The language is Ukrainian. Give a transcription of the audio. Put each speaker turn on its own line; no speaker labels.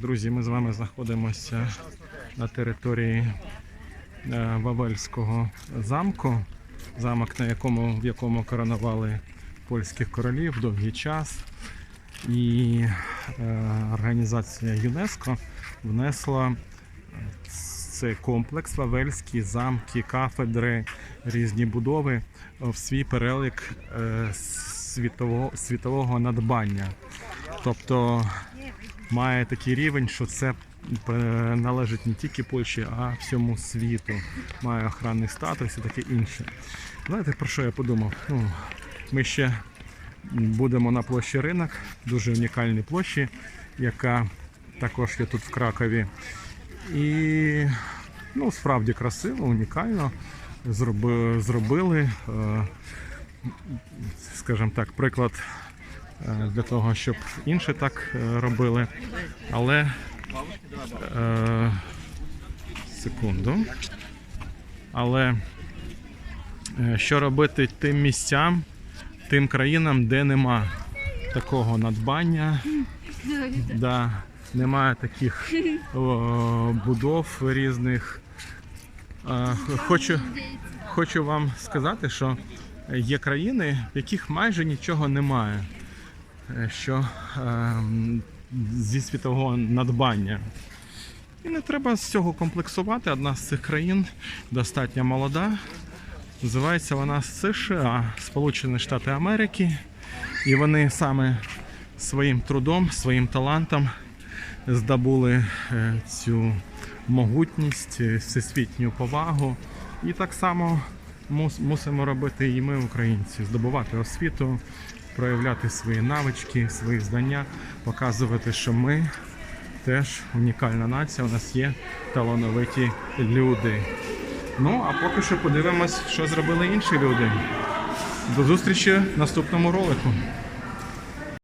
друзі, ми з вами знаходимося на території е, Вавельського замку, замок, на якому, в якому коронували польських королів довгий час. І е, організація ЮНЕСКО внесла цей комплекс Вавельські замки, кафедри, різні будови в свій перелік е, світового, світового надбання. Тобто має такий рівень, що це е, належить не тільки Польщі, а всьому світу. Має охранний статус і таке інше. Знаєте, про що я подумав? Ну, ми ще будемо на площі ринок, дуже унікальній площі, яка також є тут в Кракові. І ну, справді красиво, унікально. Зроби, зробили, е, скажімо так, приклад для того, щоб інші так е, робили. Але е, секунду. Але е, що робити тим місцям, тим країнам, де нема такого надбання, да, немає таких о, будов різних. Е, Хочу, хочу вам сказати, що є країни, в яких майже нічого немає, е, що ем, зі світового надбання. І не треба з цього комплексувати. Одна з цих країн достатньо молода. Називається вона США, Сполучені Штати Америки. І вони саме своїм трудом, своїм талантом здобули е, цю могутність, е, всесвітню повагу. І так само мусимо робити і ми, українці, здобувати освіту, проявляти свої навички, свої знання, показувати, що ми теж унікальна нація, у нас є талановиті люди. Ну, а поки що подивимось, що зробили інші люди. До зустрічі в наступному ролику.